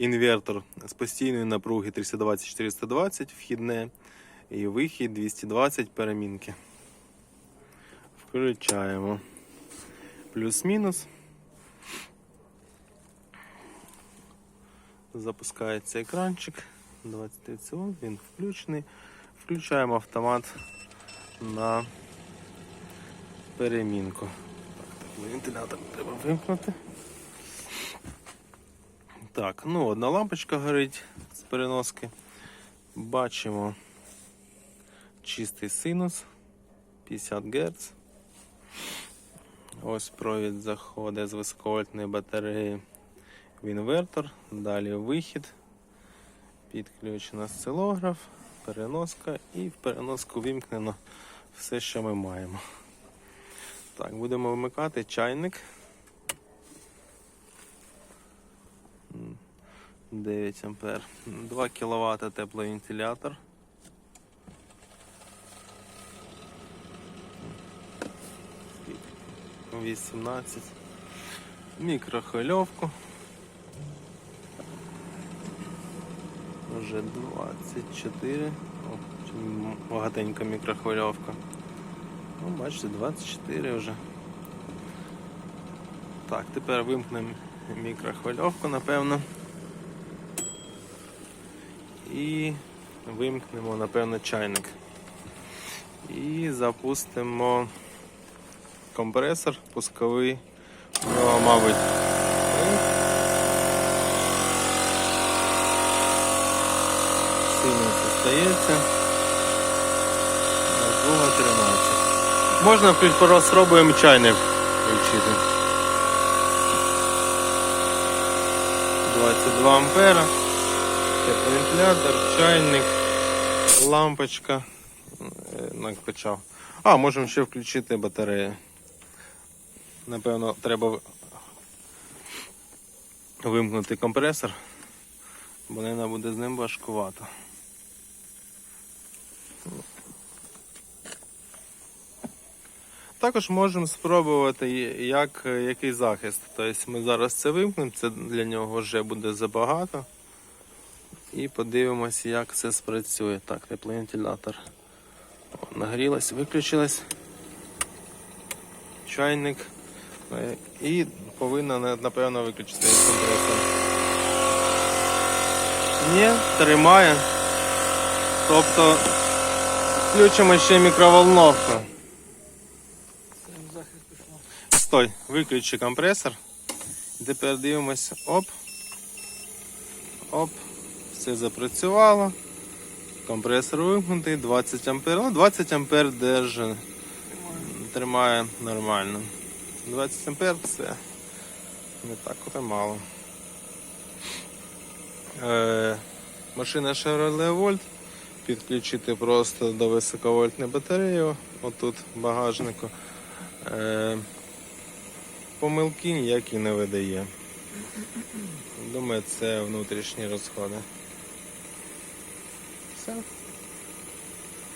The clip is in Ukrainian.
інвертор з постійної напруги 320-420 вхідне і вихід 220 перемінки. Включаємо. Плюс-мінус. Запускається екранчик. 23 секунд, він включений. Включаємо автомат на перемінку. Так, так, вентилятор треба вимкнути. Так, ну одна лампочка горить з переноски. Бачимо чистий синус 50 Гц. Ось провід заходить з високовольтної батареї в інвертор, далі вихід, підключено осцилограф, переноска і в переноску вимкнено все, що ми маємо. Так, будемо вмикати чайник. 9 ампер. 2 кВт тепловентилятор. Скільки? 18. Мікрохвильовку. Вже 24. О, багатенька мікрохвильовка. Ну, бачите, 24 вже. Так, тепер вимкнемо мікрохвильовку, напевно. І вимкнемо, напевно, чайник. І запустимо компресор пусковий. У нього, мабуть, сильно стається. Напруга 13. Можна спробуємо чайник включити. 22 ампера. Тепловентилятор, чайник, лампочка. Е, Накачав. А, можемо ще включити батарею. Напевно, треба вимкнути компресор, бо не буде з ним важкувато. Також можемо спробувати, як, який захист. Тобто ми зараз це вимкнемо, це для нього вже буде забагато. І подивимося, як це спрацює. Так, тепловентилятор О, нагрілась, виключилась. Чайник. Е, І повинна напевно виключити компресор. Ні, тримає. Тобто включимо ще мікроволновку. Стой, виключи компресор. Тепер дивимося. Оп. Оп. Все запрацювало. Компресор вимкнутий, 20 ампер. Ну, 20 ампер держи. Тримає нормально. 20 ампер це не так от і мало. Е, машина Chevrolet Volt. Підключити просто до високовольтної батареї. Отут в багажнику. Е, помилки ніякі не видає. Думаю, це внутрішні розходи. Все.